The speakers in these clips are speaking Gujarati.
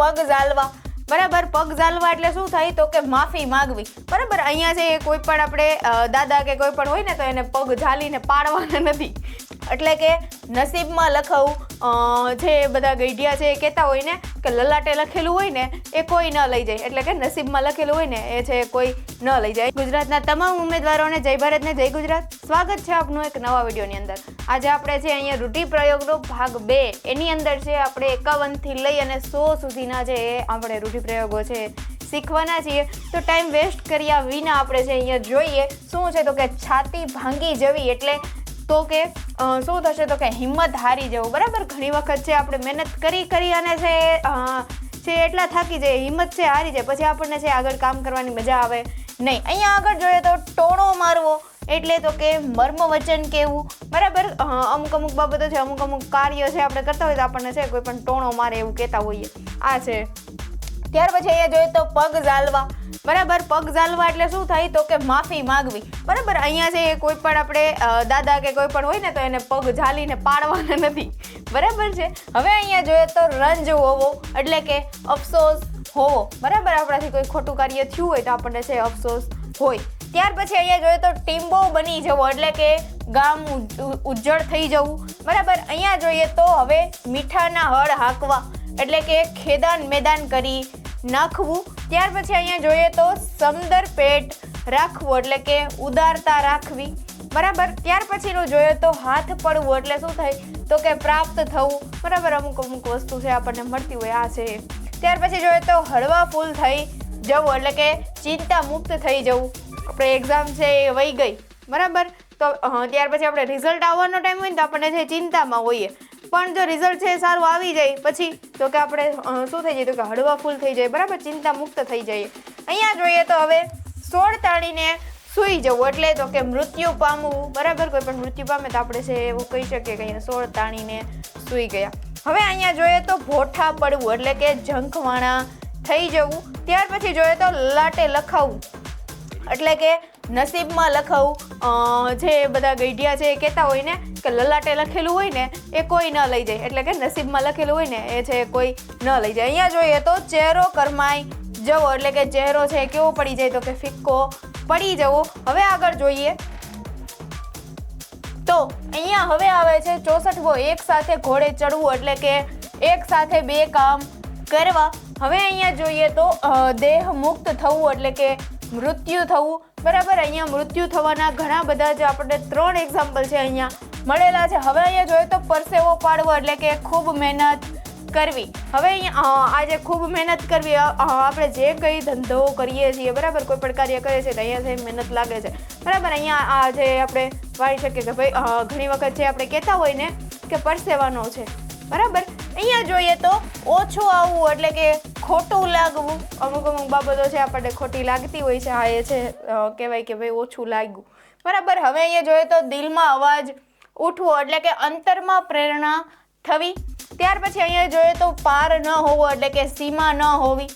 પગ ઝાલવા. બરાબર, પગ ઝાલવા એટલે શું થાય? તો કે માફી માંગવી. બરાબર, અહીંયા છે કોઈ પણ આપણે દાદા કે કોઈ પણ હોય ને, તો એને પગ ઝાલીને પાડવાના નથી. એટલે કે નસીબમાં લખાવું જે બધા ગઈઢિયા છે એ કહેતા હોય ને, કે લલાટે લખેલું હોય ને, એ કોઈ ન લઈ જાય. એટલે કે નસીબમાં લખેલું હોય ને, એ છે કોઈ ન લઈ જાય. ગુજરાતના તમામ ઉમેદવારોને જય ભારતને જય ગુજરાત. સ્વાગત છે આપનું એક નવા વિડીયોની અંદર. આજે આપણે છે અહીંયા રૂઢિ પ્રયોગનો ભાગ બે. એની અંદર છે આપણે એકાવનથી લઈ અને સો સુધીના જે આપણે રૂઢિ પ્રયોગો છે શીખવાના છીએ. તો ટાઈમ વેસ્ટ કર્યા વિના આપણે જે અહીંયા જોઈએ શું છે તો કે છાતી ભાંગી જવી એટલે તો કે શું થશે તો કે હિંમત હારી જવું. બરાબર? ઘણી વખત છે આપણે મહેનત કરી કરી અને છે છે એટલા થાકી જાય હિંમત છે, હારી જાય. પછી આપણને છે આગળ કામ કરવાની મજા આવે નહીં. અહીંયા આગળ જોઈએ તો ટોણો મારવો એટલે તો કે મર્મ વચન કેવું બરાબર? અમુક અમુક બાબતો છે, અમુક અમુક કાર્ય છે આપણે કરતા હોય તો આપણને છે કોઈ પણ ટોણો મારે એવું કહેતા હોઈએ. આ છે. ત્યાર પછી અહીંયા જોઈએ તો પગ ઝાલવા. બરાબર, પગ ઝાલવા એટલે શું થાય? તો કે માફી માંગવી. બરાબર, અહીંયા છે કોઈ પણ આપણે દાદા કે કોઈ પણ હોય ને, તો એને પગ ઝાલીને પાડવાના નથી. બરાબર છે? હવે અહીંયા જોઈએ તો રંજ હોવો, એટલે કે અફસોસ હોવો. બરાબર, આપણાથી કોઈ ખોટું કાર્ય થયું હોય તો આપણને છે અફસોસ હોય. ત્યાર પછી અહીંયા જોઈએ તો ટીમ્બો બની જવો, એટલે કે ગામ ઉજ- ઉજ્જળ થઈ જવું. બરાબર, અહીંયા જોઈએ તો હવે મીઠાના હળ હાંકવા, એટલે કે ખેદાન મેદાન કરી નાખવું. ત્યાર પછી અહીંયા જોઈએ તો સમદર પેટ રાખવું એટલે કે ઉદારતા રાખવી. બરાબર? ત્યાર પછીનું જોઈએ તો હાથ પડવું એટલે શું થાય? તો કે પ્રાપ્ત થવું. બરાબર? અમુક અમુક વસ્તુ છે આપણને મળતી હોય, આ છે ત્યાર પછી જોઈએ તો હળવા ફૂલ થઈ જવું એટલે કે ચિંતા મુક્ત થઈ જવું. આપણે એક્ઝામ છે એ વહી ગઈ. બરાબર? તો ત્યાર પછી આપણે રિઝલ્ટ આવવાનો ટાઈમ હોય ને તો આપણને જે ચિંતામાં હોઈએ પણ જો રિઝલ્ટ છે સારું આવી જાય, પછી તો કે આપણે શું થઈ જાય? તો કે હળવા ફૂલ થઈ જાય, બરાબર? ચિંતા મુક્ત થઈ જઈએ. અહીંયા જોઈએ તો હવે સોળ તાણીને સૂઈ જવું એટલે તો કે મૃત્યુ પામવું, બરાબર? કોઈ પણ મૃત્યુ પામે તો આપણે છે એવું કહી શકીએ કે અહીંયા સોળ તાણીને સૂઈ ગયા. હવે અહીંયા જોઈએ તો ભોઠા પડવું એટલે કે ઝંખવાણા થઈ જવું. ત્યાર પછી જોઈએ તો લાટે લખાવવું એટલે કે નસીબમાં લખાવું જે બધા ગઈઢિયા છે એ કહેતા હોય ને, કે લલાટે લખેલું હોય ને, એ કોઈ ન લઈ જાય. એટલે કે નસીબમાં લખેલું હોય ને, એ છે કોઈ ન લઈ જાય. અહીંયા જોઈએ તો ચહેરો કરમાઈ જવો, એટલે કે ચહેરો છે કેવો પડી જાય તો કે ફિક્કો પડી જવો. હવે આગળ જોઈએ. તો અહીંયા હવે આવે છે ચોસઠવો એક સાથે ઘોડે ચડવું, એટલે કે એક સાથે બે કામ કરવા. હવે અહીંયા જોઈએ તો દેહ મુક્ત થવું, એટલે કે મૃત્યુ થવું. બરાબર, અહીંયા મૃત્યુ થવાના ઘણા બધા જે આપણને ત્રણ એક્ઝામ્પલ છે અહીંયા મળેલા છે. હવે અહીંયા જોઈએ તો પરસેવો પાડવો એટલે કે ખૂબ મહેનત કરવી. હવે અહીંયા આજે ખૂબ મહેનત કરવી આપણે જે કંઈ ધંધો કરીએ છીએ, બરાબર, કોઈ પણ કાર્ય કરીએ છીએ તો અહીંયા જઈ મહેનત લાગે છે. બરાબર, અહીંયા આ જે આપણે વાળી શકીએ કે ભાઈ ઘણી વખત જે આપણે કહેતા હોય ને કે પરસેવાનો છે. બરાબર, અહીંયા જોઈએ તો ઓછું આવવું એટલે કે ખોટું લાગવું? અમુક અમુક બાબતો છે આપણને ખોટી લાગતી હોય છે હા એ છે કહેવાય કે ભાઈ ઓછું લાગ્યું. બરાબર, હવે અહીંયા જોઈએ તો દિલમાં અવાજ ઉઠવો એટલે કે અંતરમાં પ્રેરણા થવી. ત્યાર પછી અહીંયા જોઈએ તો પાર ન હોવો એટલે કે સીમા ન હોવી.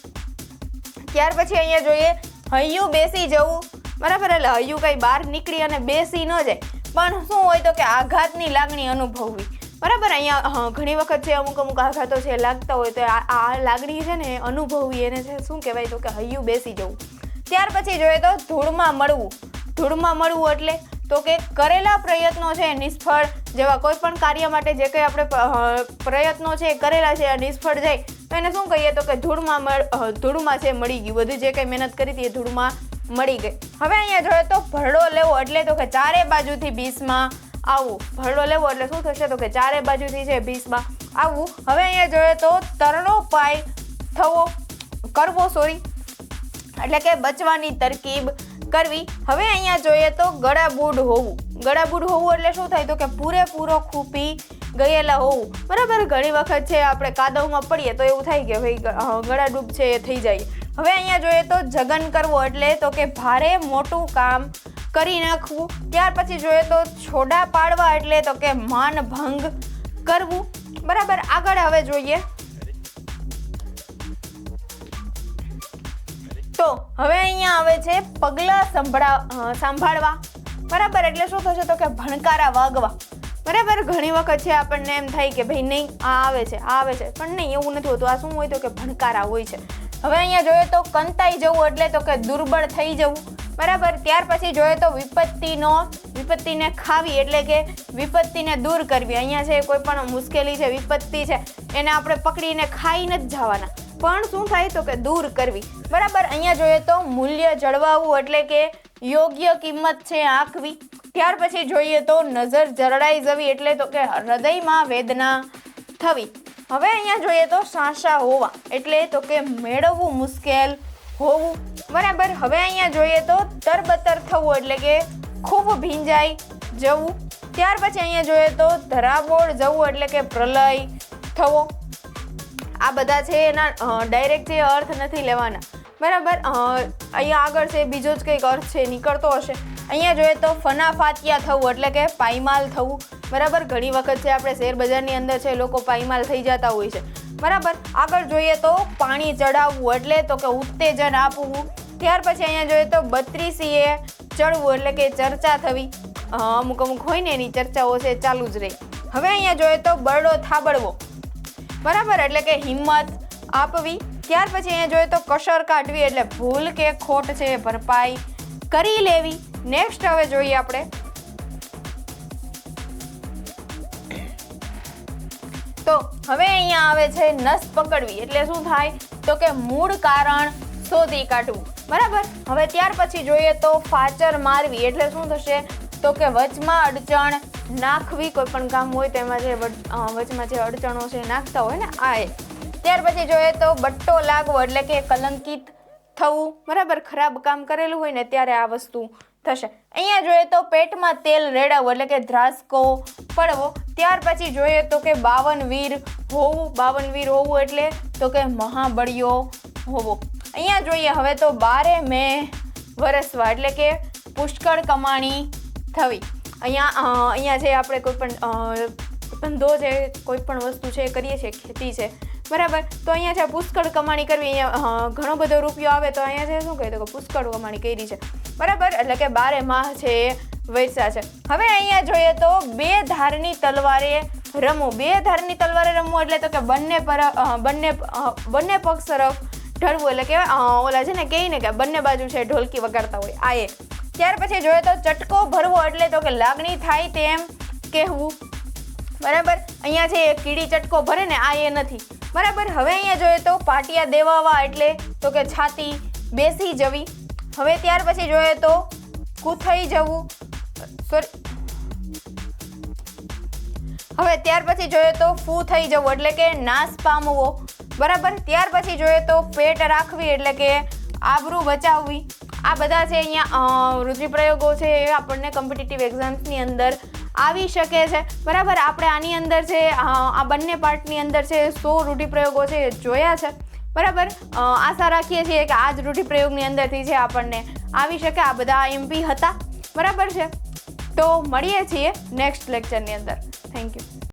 ત્યાર પછી અહીંયા જોઈએ હૈયું બેસી જવું. બરાબર, એટલે હૈયું કંઈ બહાર નીકળી અને બેસી ન જાય. પણ શું હોય તો કે આઘાતની લાગણી અનુભવવી. બરાબર, અહીંયા ઘણી વખત છે અમુક અમુક આઘાતો છે લાગતા હોય તો આ લાગણી છે ને અનુભવવી એને છે શું કહેવાય તો કે હૈયું બેસી જવું. ત્યાર પછી જોઈએ તો ધૂળમાં મળવું. ધૂળમાં મળવું એટલે તો કે કરેલા પ્રયત્નો છે નિષ્ફળ જેવા કોઈ પણ કાર્ય માટે જે કંઈ આપણે પ્રયત્નો છે કરેલા છે નિષ્ફળ જાય. તો એને શું કહીએ તો કે ધૂળમાં ધૂળમાં છે મળી ગયું. બધું જે કંઈ મહેનત કરી હતી એ ધૂળમાં મળી ગઈ. હવે અહીંયા જોઈએ તો ભરડો લેવો એટલે તો કે ચારે બાજુથી ભીસમાં આવવું ભરડો લેવો એટલે શું થશે? તો કે ચારે બાજુથી છે ભીસમાં. આવું, હવે અહીંયા જોઈએ તો તરણો પાય થવો, કરવો સોરી એટલે કે બચવાની તરકીબ કરવી. હવે અહીંયા જોઈએ તો ગળાબૂડ હોવું. ગળાબૂડ હોવું એટલે શું થાય? તો કે પૂરેપૂરો ખૂપી ગયેલા હોવું. બરાબર, ઘણી વખત છે, આપણે કાદવમાં પડીએ તો એવું થાય કે ભાઈ ગળાડૂબ છે એ થઈ જાય. હવે અહીંયા જોઈએ તો જગન કરવો એટલે તો કે ભારે મોટું કામ કરી નાખવું. ત્યાર પછી જોઈએ તો છોડા પાડવા એટલે તો કે માન ભંગ કરવું. બરાબર, આગળ હવે જોઈએ. તો હવે અહીંયા આવે છે પગલાં સંભળા સાંભળવા. બરાબર, એટલે શું થશે તો કે ભણકારા વાગવા. બરાબર, ઘણી વખત છે આપણને એમ થાય કે ભાઈ નહીં, આ આવે છે, આ આવે છે. પણ નહીં, એવું નથી હોતું. આ શું હોય તો કે ભણકારા હોય છે. હવે અહીંયા જોઈએ તો કંતાઈ જવું એટલે તો કે દુર્બળ થઈ જવું. બરાબર, ત્યાર પછી જોઈએ તો વિપત્તિનો, વિપત્તિને ખાવી એટલે કે વિપત્તિને દૂર કરવી. અહીંયા છે કોઈ પણ મુશ્કેલી છે, વિપત્તિ છે, એને આપણે પકડીને ખાઈ નથી જવાના. પણ શું થાય તો કે દૂર કરવી. બરાબર, અહીંયા જોઈએ તો મૂલ્ય જળવાવું એટલે કે યોગ્ય કિંમત છે આંકવી. ત્યાર પછી જોઈએ તો નજર જરડાઈ જવી એટલે તો કે હૃદયમાં વેદના થવી. હવે અહીંયા જોઈએ તો સાસા હોવા એટલે તો કે મેળવવું મુશ્કેલ. હોવું. બરાબર, હવે અહીંયા જોઈએ તો તરબતર થવું એટલે કે ખૂબ ભીંજાઈ જવું. ત્યાર પછી અહીંયા જોઈએ તો ધરાબોળ જવું એટલે કે પ્રલય થવો. આ બધા છે એના ડાયરેક્ટ જે અર્થ નથી લેવાના. બરાબર અહીંયા આગળ છે, બીજો જ કંઈક અર્થ છે, નીકળતો હશે. અહીંયા જોઈએ તો ફનાફાતિયા થવું એટલે કે પાયમાલ થવું. બરાબર, ઘણી વખત છે, આપણે શેર બજારની અંદર છે, લોકો પાયમાલ થઈ જતા હોય છે. બરાબર. આગળ જોઈએ તો પાણી ચડાવવું એટલે તો કે ઉત્તેજન આપવું. ત્યાર પછી અહીંયા જોઈએ તો બત્રીસીએ ચડવું એટલે કે ચર્ચા થવી. અમુક અમુક હોય ને એની ચર્ચાઓ છે, ચાલુ જ રહી. હવે અહીંયા જોઈએ તો બરડો થાબડવો. બરાબર, એટલે કે હિંમત આપવી. ત્યાર પછી અહીંયા જોઈએ તો કસર કાઢવી એટલે ભૂલ કે ખોટ છે ભરપાઈ કરી લેવી. નેક્સ્ટ હવે જોઈએ આપણે તો હવે અહીંયા આવે છે નસ પકડવી. એટલે શું થાય? તો કે મૂળ કારણ શોધી કાઢવું. બરાબર? હવે ત્યાર પછી જોઈએ તો ફાચર મારવી. એટલે શું થશે? તો કે વચમાં અડચણ નાખવી કોઈ પણ કામ હોય તેમાં જે વચ- વચમાં જે અડચણો છે નાખતા હોય ને, આ એ. ત્યાર પછી જોઈએ તો બટ્ટો લાગવો એટલે કે કલંકિત થવું. બરાબર? ખરાબ કામ કરેલું હોય ને ત્યારે આ વસ્તુ થશે. અહીંયા જોઈએ તો પેટમાં તેલ રેડાવવું એટલે કે ધ્રાસકો પડવો. ત્યાર પછી જોઈએ તો કે બાવન વીર હોવું, બાવન વીર હોવું એટલે તો કે મહાબળિયો હોવો. અહીંયા જોઈએ હવે તો બારે મે વરસવા એટલે કે પુષ્કળ કમાણી થવી. અહીંયા અહીંયા જે આપણે કોઈ પણ ધંધો છે, કોઈ પણ વસ્તુ છે એ કરીએ છીએ, ખેતી છે, બરાબર? તો અહીંયા છે પુષ્કળ કમાણી કરવી, અહીંયા ઘણો બધો રૂપિયો આવે તો અહીંયા છે શું કહે તો પુષ્કળ કમાણી કરી છે. બરાબર? એટલે કે બારે માહ છે વૈસા છે. હવે અહીંયા જોઈએ તો બે ધારની તલવારે રમવું બે ધારની તલવારે રમવું એટલે તો કે બંને પર બંને બંને પક્ષ તરફ ઢળવું એટલે કે ઓલા છે ને કહીને કે બંને બાજુ છે ઢોલકી વગાડતા હોય. આ એ. ત્યાર પછી જોઈએ તો ચટકો ભરવો એટલે તો કે લાગણી થાય તેમ કહેવું. બરાબર? અહીંયા છે કીડી ચટકો ભરે ને આ એ નથી. બરાબર? હવે અહીંયા જોઈએ તો પાટિયા દેવાવા એટલે તો કે છાતી બેસી જવી. હવે ત્યાર પછી જોઈએ તો કૂથઈ જવું. સોરી હવે ત્યાર પછી જોઈએ તો ફૂ થઈ જવું એટલે કે નાશ પામવો. બરાબર? ત્યાર પછી જોઈએ તો પેટ રાખવી એટલે કે આબરૂ બચાવવી. આ બધા છે અહીંયા અ, છે એ આપણને કોમ્પિટિટિવ એક્ઝામ્સની અંદર આવી શકે છે. બરાબર? આપણે આની અંદર છે આ બંને પાર્ટની અંદર છે સો રૂઢિપ્રયોગો છે એ જોયા છે. બરાબર? આશા રાખીએ છીએ કે આ જ રૂઢિપ્રયોગની અંદરથી છે આપણને આવી શકે આ બધા એમપી હતા. બરાબર છે? તો મળીએ છીએ નેક્સ્ટ લેક્ચરની અંદર. Thank you